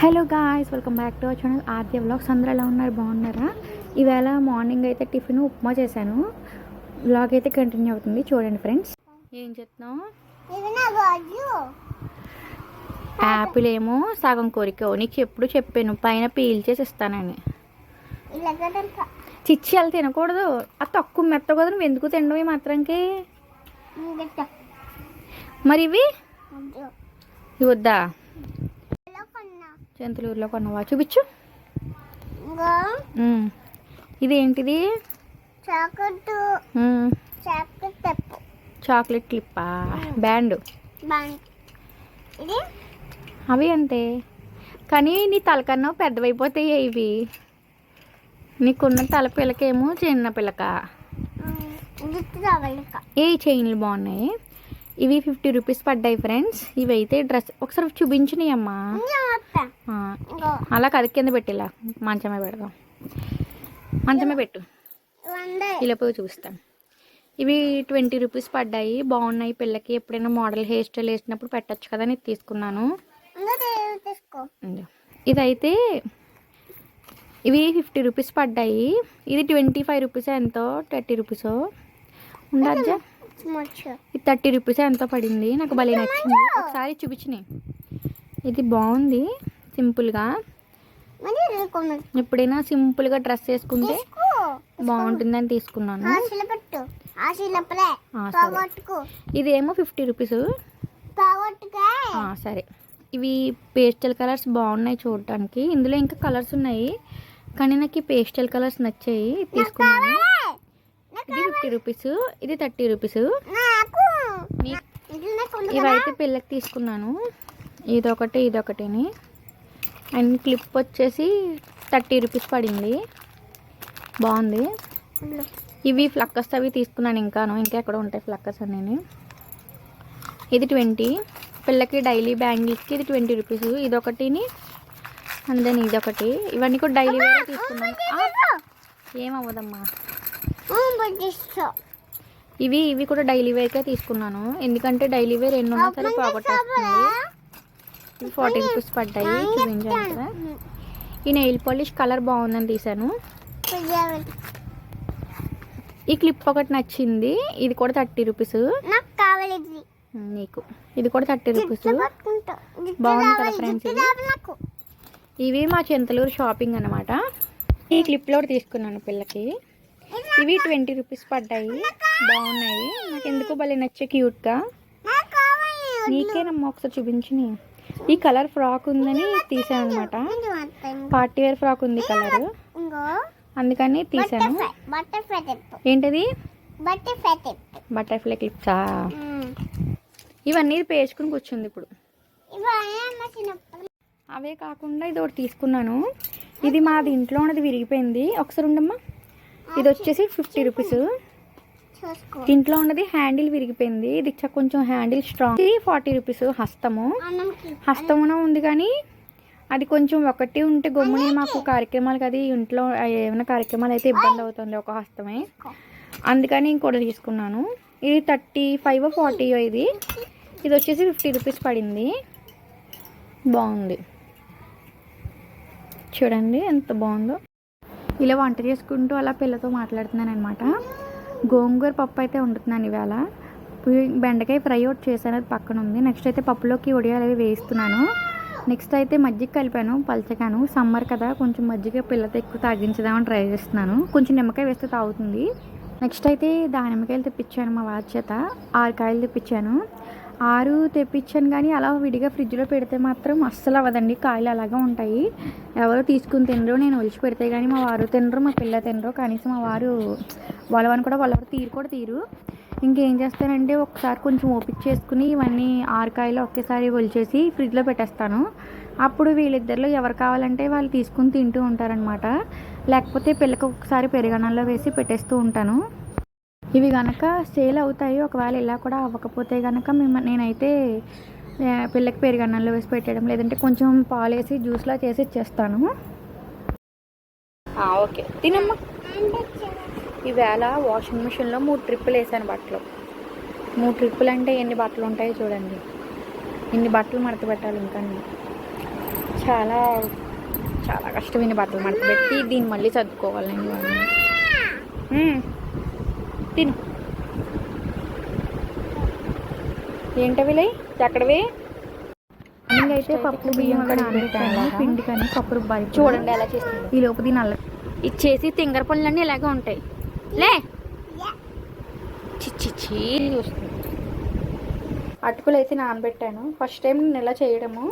Hello guys welcome back to our channel Aadya vlogs అందరూ ఎలా ఉన్నారు? బాగున్నారా? ఈవేళ మార్నింగ్ అయితే టిఫిన్ ఉప్మా చేశాను. వ్లాగ్ అయితే కంటిన్యూ అవుతుంది. చూడండి ఫ్రెండ్స్ ఏం చేస్తున్నావు? ఇది నా గాజు యాపిల్ ఏమో సగం కోరిక. నీకు ఎప్పుడు చెప్పాను పైన పీల్ చేసి ఇస్తానని. చిచ్చి అలా తినకూడదు. ఆ తక్కువ మెత్త కదా నువ్వు ఎందుకు తినడం ఈ ఇంకట మరి ఇవి వద్దా. కొన్నా జంతులూరులో కొన్నవా? చూపించు. ఉమ్. చాకెట్ తెప్పు. చాక్లెట్ క్లిప్పా? బ్యాండ్. ఇది? అవి అంతే. కానీ నీ తలకన్నా పెద్దవైపోతాయి ఇవి. నీకున్న తల పిల్లకేమో చిన్న పిల్లక ఇది ఏ చైన్లు బాగున్నాయి? ఇవి ఫిఫ్టీ రూపీస్ పడ్డాయి ఫ్రెండ్స్. ఇవి అయితే డ్రెస్ ఒకసారి చూపించినాయి అమ్మా అలా కది కింద పెట్టిలా. మంచమే పెడదాం. మంచమే పెట్టు. ఇలా పోయి చూస్తాం ఇవి ట్వంటీ రూపీస్ పడ్డాయి. బాగున్నాయి పిల్లకి. ఎప్పుడైనా మోడల్ హెయిర్ స్టైల్ వేసినప్పుడు పెట్టచ్చు కదా అని తీసుకున్నాను. ఇదైతే ఇవి ఫిఫ్టీ రూపీస్ పడ్డాయి. ఇది ట్వంటీ ఫైవ్ రూపీస్ ఎంతో? థర్టీ రూపీసో? స్మచ్ ఇది థర్టీ రూపీస్ ఎంతో పడింది. నాకు భలే నచ్చింది. ఒకసారి చూపించినాయి ఇది బాగుంది. సింపుల్గా. ఎప్పుడైనా సింపుల్గా డ్రెస్ వేసుకుంటే బాగుంటుందని తీసుకున్నాను. ఇదేమో ఫిఫ్టీ రూపీస్. సరే. ఇవి పేస్టల్ కలర్స్ బాగున్నాయి చూడటానికి. ఇందులో ఇంకా కలర్స్ ఉన్నాయి. కానీ నాకు ఈ పేస్టల్ కలర్స్ నచ్చాయి. తీసుకున్నాను. ఇది ఫిఫ్టీ రూపీస్ ఇది థర్టీ రూపీస్. ఇవైతే పిల్లకి తీసుకున్నాను. ఇదొకటి ఇదొకటిని అండ్ క్లిప్ వచ్చేసి థర్టీ రూపీస్ పడింది. బాగుంది. ఇవి ఫ్లక్కర్స్ అవి తీసుకున్నాను ఇంకాను. ఇంకా ఎక్కడ ఉంటాయి ఫ్లక్కర్స్ అనేవి ఇది ట్వంటీ. పిల్లకి డైలీ బ్యాంగిల్స్కి ఇది ట్వంటీ రూపీస్. ఇదొకటిని అండ్ దెన్ ఇదొకటి ఇవన్నీ కూడా డైలీ వేరే తీసుకున్నాను. ఏమవ్వదమ్మా. ఇవి ఇవి కూడా డైలీ వేర్కే తీసుకున్నాను. ఎందుకంటే డైలీ వేర్ ఎన్ని ఉన్నా సరే పోగొట్టేస్తుంది ఇవి ఫార్టీ రూపీస్ పడ్డాయి. చూపించాను కదా ఈ నెయిల్ పాలిష్ కలర్ బాగుందని తీసాను. ఈ క్లిప్ ఒకటి నచ్చింది. ఇది కూడా థర్టీ రూపీస్. నాకు ఇది కూడా థర్టీ రూపీస్. బాగుంది కదా ఫ్రెండ్స్ ఇది? ఇవి మా చింతలూరు షాపింగ్ అనమాట ఈ క్లిప్లో ఒకటి తీసుకున్నాను పిల్లకి. ఇవి ట్వంటీ రూపీస్ పడ్డాయి. బాగున్నాయి. నాకు ఎందుకు భలే నచ్చే క్యూట్గా. నీకేనమ్మా ఒకసారి చూపించి ఈ కలర్ ఫ్రాక్ ఉందని తీసాను అనమాట పార్టీ వేర్ ఫ్రాక్ ఉంది కలర్. అందుకని తీసాను. ఏంటది? బటర్ఫ్లై క్లిప్సా? ఇవన్నీ పేర్చుకుని కూర్చుంది ఇప్పుడు. అవే కాకుండా ఇది ఒకటి తీసుకున్నాను. ఇది మాది ఇంట్లో ఉన్నది విరిగిపోయింది. ఒకసారి ఉండమ్మా. ఇది వచ్చేసి ఫిఫ్టీ రూపీస్. ఇంట్లో ఉన్నది హ్యాండిల్ విరిగిపోయింది. ఇది కొంచెం హ్యాండిల్ స్ట్రాంగ్. ఇది ఫార్టీ రూపీస్ హస్తము. హస్తమున ఉంది కానీ అది కొంచెం ఒకటి ఉంటే గమ్ముని మాకు కార్యక్రమాలకు అది ఇంట్లో ఏమైనా కార్యక్రమాలు అయితే ఇబ్బంది అవుతుంది ఒక హస్తమే. అందుకని ఇంకోటి తీసుకున్నాను. ఇది థర్టీ ఫైవ్ ఫార్టీ ఇది. ఇది వచ్చేసి ఫిఫ్టీ రూపీస్ పడింది. బాగుంది. చూడండి ఎంత బాగుందో. ఇలా వంట చేసుకుంటూ అలా పిల్లతో మాట్లాడుతున్నాను అనమాట గోంగూర పప్పు అయితే వండుతున్నాను ఇవాళ. బెండకాయ ఫ్రై ఒకటి చేశాను అది పక్కన ఉంది. నెక్స్ట్ అయితే పప్పులోకి ఒడియాలు అవి వేయిస్తున్నాను. నెక్స్ట్ అయితే మజ్జిగ కలిపాను పలచగాను. సమ్మర్ కదా కొంచెం మజ్జిగ పిల్లతో ఎక్కువ తాగించదామని ట్రై చేస్తున్నాను. కొంచెం నిమ్మకాయ వేస్తే తాగుతుంది. నెక్స్ట్ అయితే దానిమ్మకాయలు తెప్పించాను మా వారి చేత. ఆరు కాయలు తెప్పించాను. ఆరు తెప్పించాను కానీ అలా విడిగా ఫ్రిడ్జ్లో పెడితే మాత్రం అస్సలు అవ్వదండి. కాయలు అలాగే ఉంటాయి. ఎవరో తీసుకుని తినరు నేను ఒలిచి పెడితే కానీ మా వారు తినరు మా పిల్ల తినరు. కనీసం మా వారు వాళ్ళవని కూడా వాళ్ళెవరు తీరు కూడా తీరు. ఇంకేం చేస్తానంటే ఒకసారి కొంచెం ఓపిక చేసుకుని ఇవన్నీ ఆరు కాయలు ఒకేసారి ఒలిచేసి ఫ్రిడ్జ్లో పెట్టేస్తాను. అప్పుడు వీళ్ళిద్దరిలో ఎవరు కావాలంటే వాళ్ళు తీసుకుని తింటూ ఉంటారనమాట లేకపోతే పిల్లకి ఒకసారి పెరుగన్నంలో వేసి పెట్టేస్తూ ఉంటాను. ఇవి కనుక సేల్ అవుతాయి ఒకవేళ ఇలా కూడా అవ్వకపోతే కనుక మేము నేనైతే పిల్లకి పెరుగన్నంలో వేసి పెట్టడం లేదంటే కొంచెం పాలు వేసి జ్యూస్లా చేసి ఇచ్చేస్తాను ఓకే తినమ్మా ఈవేళ వాషింగ్ మిషన్లో మూడు ట్రిప్పులు వేసాను బట్టలు మూడు ట్రిప్పులు అంటే ఎన్ని బట్టలు ఉంటాయో చూడండి ఇన్ని బట్టలు మడత పెట్టాలి ఇంకా. చాలా చాలా కష్టమైన బట్టలు మడత పెట్టి దీన్ని మళ్ళీ చదువుకోవాలి నేను ఇవన్నీ. మ్మ్. తిను. ఏంటవి లే? ఎక్కడవి? అయితే పప్పు బియ్యం నానబెట్టాను. పిండి కానీ పప్పు రుబ్బాలి చూడండి ఎలా చేస్తుంది. ఈ లోపు దీని అల్ల ఇచ్చేసి తింగర పనులన్నీ ఇలాగే ఉంటాయి. లే. చిచ్చి చూస్తుంది అటుకులు అయితే నానబెట్టాను. ఫస్ట్ టైం నేను ఇలా చేయడము.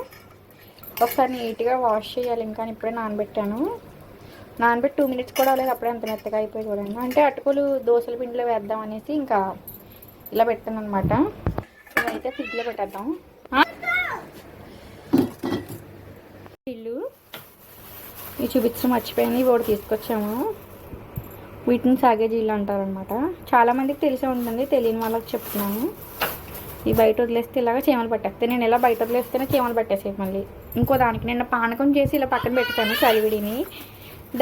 ఒకసారి నీట్గా వాష్ చేయాలి. ఇంకా ఇప్పుడే నానబెట్టాను. నానబెట్టి టూ మినిట్స్ కూడా లేదు అప్పుడే అంత మెత్తగా అయిపోయి చూడండి అంటే అటుకులు దోశల పిండిలో వేద్దాం అనేసి ఇంకా ఇలా పెట్టాను అనమాట ఇవైతే ఫ్రిడ్జ్లో పెట్టేద్దాం. ఇల్లు. ఇవి చూపించడం మర్చిపోయాను ఇవి ఒకటి తీసుకొచ్చాము. వీటిని సాగేజీలు అంటారనమాట చాలామందికి తెలిసే ఉంటుంది తెలియని వాళ్ళకి చెప్తున్నాను. ఈ బయట వదిలేస్తే ఇలాగ చీమలు పట్టేస్తాయి. నేను ఇలా బయట వదిలేస్తేనే చీమలు పట్టేసాయి మళ్ళీ. ఇంకో దానికి నిన్న పానకం చేసి ఇలా పక్కన పెట్టాను చలివిడిని.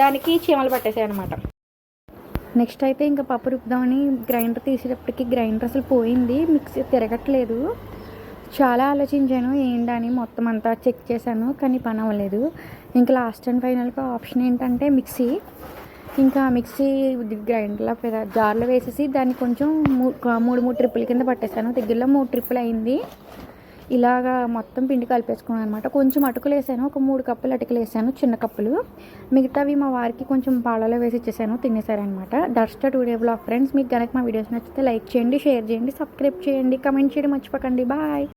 దానికి చీమలు పట్టేసాయి అనమాట నెక్స్ట్ అయితే ఇంకా పప్పు రుబ్బుదామని గ్రైండర్ తీసేటప్పటికి గ్రైండర్ అసలు పోయింది మిక్సీ తిరగట్లేదు. చాలా ఆలోచించాను ఏంటని మొత్తం అంతా చెక్ చేశాను కానీ పని అవ్వలేదు. ఇంకా లాస్ట్ అండ్ ఫైనల్గా ఆప్షన్ ఏంటంటే మిక్సీ. ఇంకా మిక్సీ గ్రైండర్లో పెద్ద జార్లో వేసేసి దాన్ని కొంచెం మూడు మూడు ట్రిప్పుల కింద పట్టేశాను. దగ్గరలో మూడు ట్రిప్పులు అయింది. ఇలాగా మొత్తం పిండి కలిపేసుకున్నాను అనమాట కొంచెం అటుకులు వేసాను. ఒక మూడు కప్పులు అటుకులు వేసాను చిన్న కప్పులు. మిగతావి మా వారికి కొంచెం పాలలో వేసి ఇచ్చేసాను తినేసారనమాట డస్ట్ టూ డే బ్లాగ్ ఫ్రెండ్స్ మీకు కనుక మా వీడియోస్ నచ్చితే లైక్ చేయండి షేర్ చేయండి సబ్స్క్రైబ్ చేయండి కమెంట్ చేయడం మర్చిపోకండి. బాయ్.